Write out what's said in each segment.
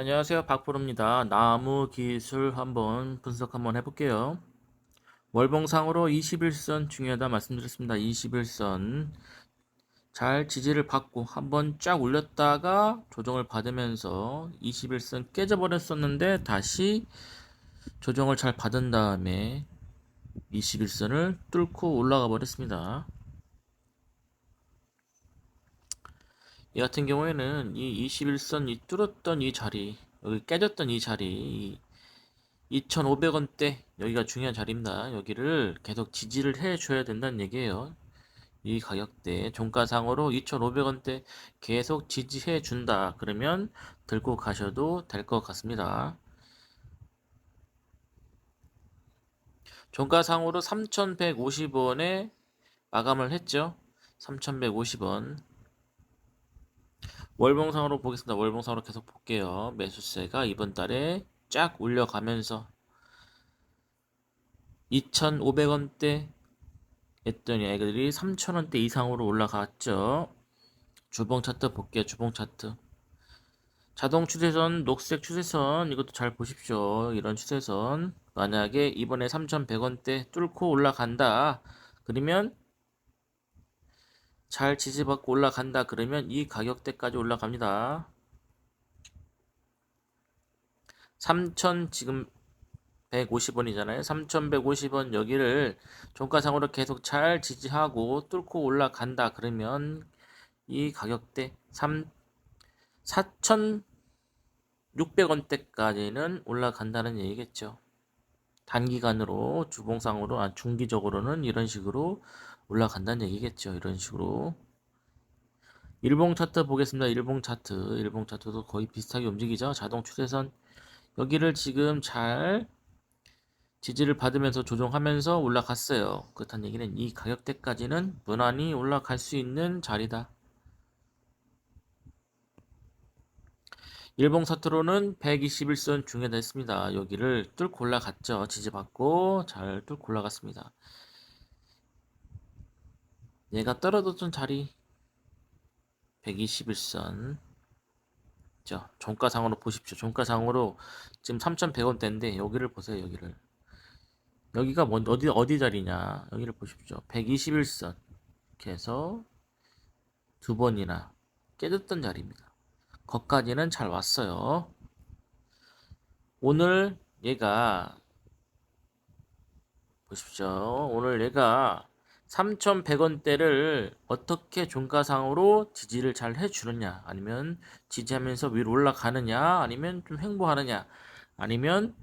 안녕하세요. 박프로입니다. 나무 기술 한번 분석 한번 해볼게요. 월봉상으로 21선 중요하다 말씀드렸습니다. 21선 잘 지지를 받고 한번 쫙 올렸다가 조정을 받으면서 21선 깨져버렸었는데 다시 조정을 잘 받은 다음에 21선을 뚫고 올라가 버렸습니다. 이 같은 경우에는 이 21선 이 뚫었던 이 자리 여기 깨졌던 이 자리 2,500원대 여기가 중요한 자리입니다. 여기를 계속 지지를 해줘야 된다는 얘기예요. 이 가격대 종가상으로 2,500원대 계속 지지해 준다. 그러면 들고 가셔도 될 것 같습니다. 종가상으로 3,150원에 마감을 했죠. 3,150원. 월봉상으로 보겠습니다. 월봉상으로 계속 볼게요. 매수세가 이번 달에 쫙 올려가면서 2,500원대 했더니 애들이 3,000원대 이상으로 올라갔죠. 주봉 차트 볼게요. 주봉 차트. 자동 추세선, 녹색 추세선 이것도 잘 보십시오. 이런 추세선 만약에 이번에 3,100원대 뚫고 올라간다. 그러면 잘 지지받고 올라간다 그러면 이 가격대까지 올라갑니다. 3,000 지금 150원이잖아요. 3,150원 여기를 종가상으로 계속 잘 지지하고 뚫고 올라간다 그러면 이 가격대 3 4,600원대까지는 올라간다는 얘기겠죠. 단기간으로 주봉상으로 아 중기적으로는 이런 식으로 올라간다는 얘기겠죠. 이런 식으로. 일봉 차트 보겠습니다. 일봉 차트. 일봉 차트도 거의 비슷하게 움직이죠. 자동 추세선. 여기를 지금 잘 지지를 받으면서 조정하면서 올라갔어요. 그렇다는 얘기는 이 가격대까지는 무난히 올라갈 수 있는 자리다. 일봉 차트로는 121선 중에다 했습니다. 여기를 뚫고 올라갔죠. 지지받고 잘 뚫고 올라갔습니다. 얘가 떨어졌던 자리. 121선. 자 종가상으로 보십시오. 종가상으로 지금 3,100원대인데 여기를 보세요 여기를. 여기가 뭐 어디 어디 자리냐? 여기를 보십시오. 121선. 이렇게 해서 두 번이나 깨졌던 자리입니다. 거까지는 잘 왔어요. 오늘 얘가 보십시오. 오늘 얘가 3,100원대를 어떻게 종가상으로 지지를 잘 해주느냐, 아니면 지지하면서 위로 올라가느냐, 아니면 좀 횡보하느냐, 아니면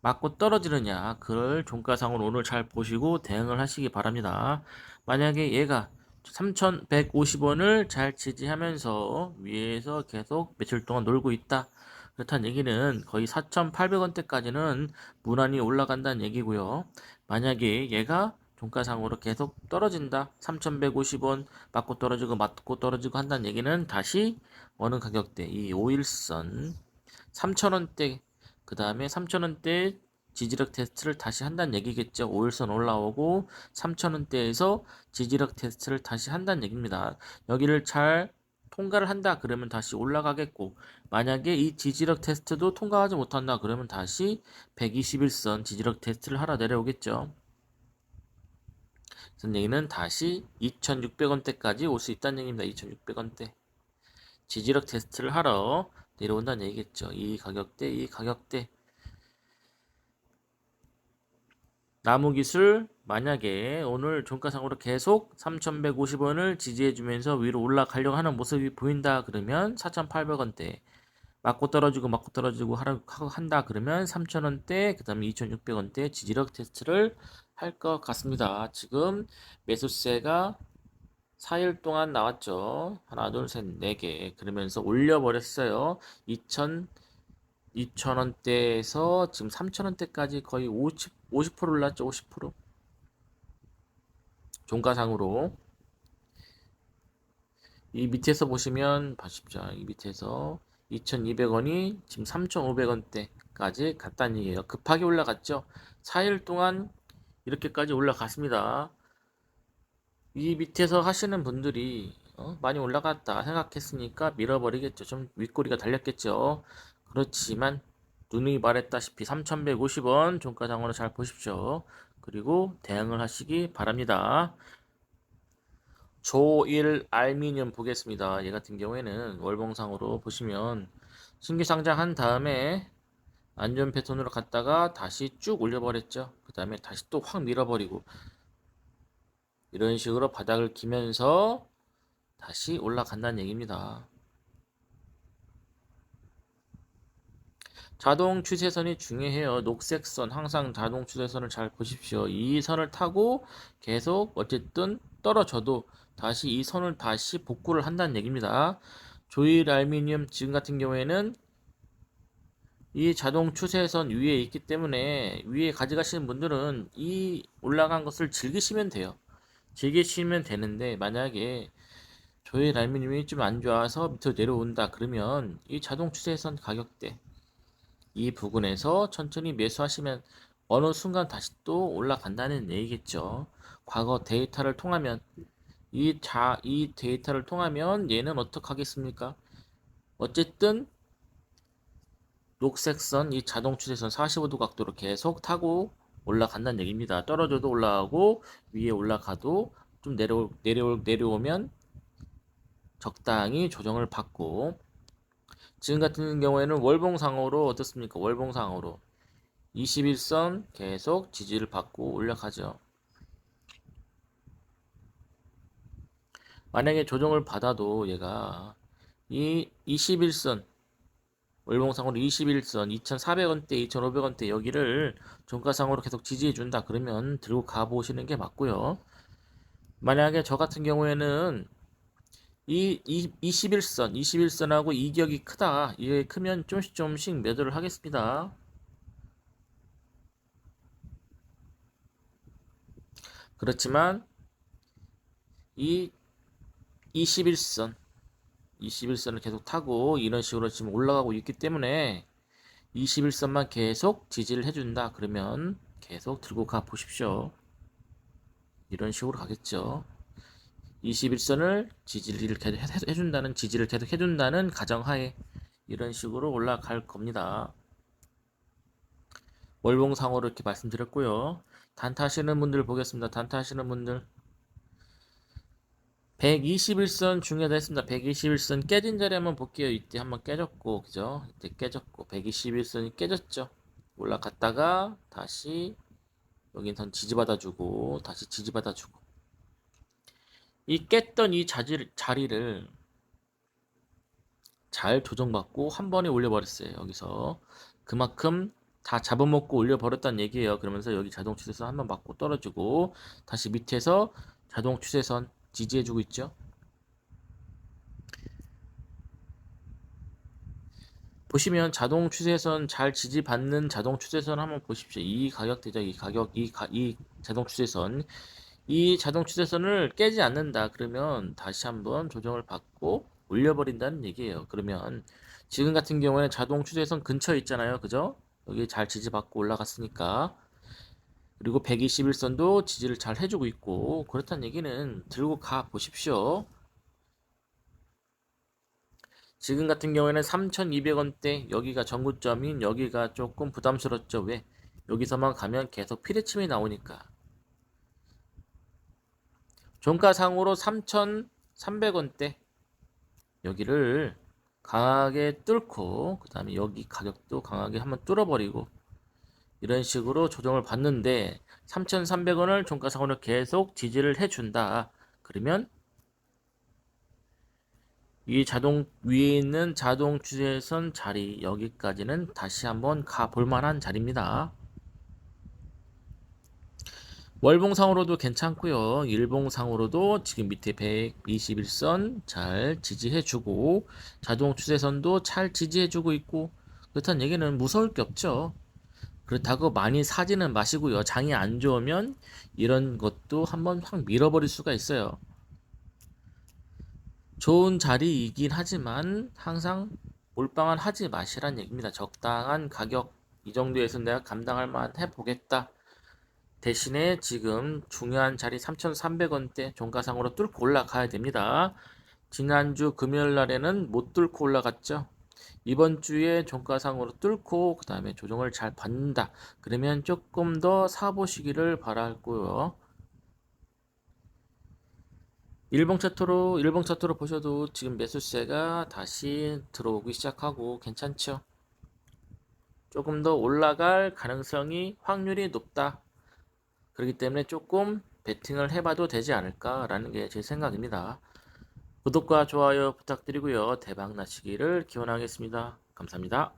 맞고 떨어지느냐, 그걸 종가상으로 오늘 잘 보시고 대응을 하시기 바랍니다. 만약에 얘가 3,150원을 잘 지지하면서 위에서 계속 며칠 동안 놀고 있다. 그렇다는 얘기는 거의 4,800원대까지는 무난히 올라간다는 얘기고요. 만약에 얘가 종가상으로 계속 떨어진다. 3,150원 맞고 떨어지고 맞고 떨어지고 한다는 얘기는 다시 어느 가격대 이 5일선 3,000원대 그 다음에 3,000원대 지지력 테스트를 다시 한다는 얘기겠죠. 5일선 올라오고 3,000원대에서 지지력 테스트를 다시 한다는 얘기입니다. 여기를 잘 통과를 한다 그러면 다시 올라가겠고 만약에 이 지지력 테스트도 통과하지 못한다 그러면 다시 121선 지지력 테스트를 하러 내려오겠죠. 얘기는 다시 2,600원대까지 올 수 있다는 얘기입니다. 2,600원대. 지지력 테스트를 하러 내려온다는 얘기겠죠. 이 가격대, 이 가격대. 나무기술 만약에 오늘 종가상으로 계속 3,150원을 지지해주면서 위로 올라가려고 하는 모습이 보인다 그러면 4,800원대 맞고 떨어지고 맞고 떨어지고 하라, 한다 그러면 3,000원대 그 다음에 2,600원대 지지력 테스트를 할 것 같습니다. 지금 매수세가 4일 동안 나왔죠. 하나, 둘, 셋, 네 개. 그러면서 올려버렸어요. 2천, 2천원대에서 지금 3천원대까지 거의 50, 50% 올랐죠. 50%. 종가상으로. 이 밑에서 보시면, 보십시오. 이 밑에서 2,200원이 지금 3,500원대까지 갔다는 얘기예요. 급하게 올라갔죠. 4일 동안 이렇게까지 올라갔습니다. 이 밑에서 하시는 분들이 어? 많이 올라갔다 생각했으니까 밀어버리겠죠. 좀 윗꼬리가 달렸겠죠. 그렇지만 누누이 말했다시피 3,150원 종가상으로 잘 보십시오. 그리고 대응을 하시기 바랍니다. 조일 알미늄 보겠습니다. 얘 같은 경우에는 월봉상으로 보시면 신규 상장한 다음에 안전 패턴으로 갔다가 다시 쭉 올려버렸죠. 그 다음에 다시 또 확 밀어버리고 이런 식으로 바닥을 기면서 다시 올라간다는 얘기입니다. 자동 추세선이 중요해요. 녹색 선 항상 자동 추세선을 잘 보십시오. 이 선을 타고 계속 어쨌든 떨어져도 다시 이 선을 다시 복구를 한다는 얘기입니다. 조일 알미늄 지금 같은 경우에는 이 자동 추세선 위에 있기 때문에 위에 가져가시는 분들은 이 올라간 것을 즐기시면 돼요. 즐기시면 되는데 만약에 조일 알미늄이 좀 안 좋아서 밑으로 내려온다 그러면 이 자동 추세선 가격대 이 부분에서 천천히 매수하시면 어느 순간 다시 또 올라간다는 얘기겠죠. 과거 데이터를 통하면 이 자, 이 데이터를 통하면 얘는 어떻게 하겠습니까? 어쨌든 녹색선 이 자동 추세선 45도 각도로 계속 타고 올라간다는 얘기입니다. 떨어져도 올라가고 위에 올라가도 좀 내려 내려 내려오면 적당히 조정을 받고 지금 같은 경우에는 월봉상으로 어떻습니까? 월봉상으로 21선 계속 지지를 받고 올라가죠. 만약에 조정을 받아도 얘가 이 21선 월봉상으로 21선 2,400원대, 2,500원대 여기를 종가상으로 계속 지지해 준다 그러면 들고 가 보시는 게 맞고요. 만약에 저 같은 경우에는 이, 이 21선, 21선하고 이격이 크다. 이게 크면 좀씩 좀씩 매도를 하겠습니다. 그렇지만 이 21선, 21선을 계속 타고 이런 식으로 지금 올라가고 있기 때문에 21선만 계속 지지를 해준다. 그러면 계속 들고 가 보십시오. 이런 식으로 가겠죠. 21선을 지지를 계속 해준다는 지지를 계속 해준다는 가정하에 이런 식으로 올라갈 겁니다. 월봉상으로 이렇게 말씀드렸고요. 단타하시는 분들 보겠습니다. 단타하시는 분들 121선 중요하다 했습니다. 121선 깨진 자리 한번 볼게요. 이때 한번 깨졌고 그죠? 이때 깨졌고 121선이 깨졌죠. 올라갔다가 다시 여기선 지지받아주고 다시 지지받아주고 이 깼던 이 자질, 자리를 잘 조정받고 한 번에 올려버렸어요. 여기서 그만큼 다 잡아먹고 올려버렸다는 얘기예요. 그러면서 여기 자동 추세선 한번 맞고 떨어지고 다시 밑에서 자동 추세선 지지해주고 있죠. 보시면 자동 추세선 잘 지지받는 자동 추세선 한번 보십시오. 이 가격대죠. 이 가격, 이, 가, 이 자동 추세선. 이 자동 추세선을 깨지 않는다. 그러면 다시 한번 조정을 받고 올려버린다는 얘기예요. 그러면 지금 같은 경우에 자동 추세선 근처에 있잖아요. 그죠? 여기 잘 지지받고 올라갔으니까. 그리고 121선도 지지를 잘 해주고 있고 그렇다는 얘기는 들고 가 보십시오. 지금 같은 경우에는 3,200원대 여기가 전구점인 여기가 조금 부담스럽죠. 왜? 여기서만 가면 계속 피레침이 나오니까. 종가상으로 3,300원대 여기를 강하게 뚫고 그 다음에 여기 가격도 강하게 한번 뚫어버리고 이런 식으로 조정을 받는데 3,300원을 종가상으로 계속 지지를 해준다. 그러면 이 자동 위에 있는 자동 추세선 자리 여기까지는 다시 한번 가 볼만한 자리입니다. 월봉상으로도 괜찮고요. 일봉상으로도 지금 밑에 121선 잘 지지해주고 자동 추세선도 잘 지지해주고 있고 그렇다는 얘기는 무서울 게 없죠. 그렇다고 많이 사지는 마시고요. 장이 안 좋으면 이런 것도 한번 확 밀어버릴 수가 있어요. 좋은 자리이긴 하지만 항상 몰빵을 하지 마시란 얘기입니다. 적당한 가격 이 정도에서 내가 감당할 만 해보겠다. 대신에 지금 중요한 자리 3,300원대 종가상으로 뚫고 올라가야 됩니다. 지난주 금요일 날에는 못 뚫고 올라갔죠. 이번 주에 종가상으로 뚫고 그 다음에 조정을 잘 받는다. 그러면 조금 더 사보시기를 바랄고요. 일봉 차트로 일봉 차트로 보셔도 지금 매수세가 다시 들어오기 시작하고 괜찮죠? 조금 더 올라갈 가능성이 확률이 높다. 그렇기 때문에 조금 베팅을 해봐도 되지 않을까라는 게 제 생각입니다. 구독과 좋아요 부탁드리고요. 대박 나시기를 기원하겠습니다. 감사합니다.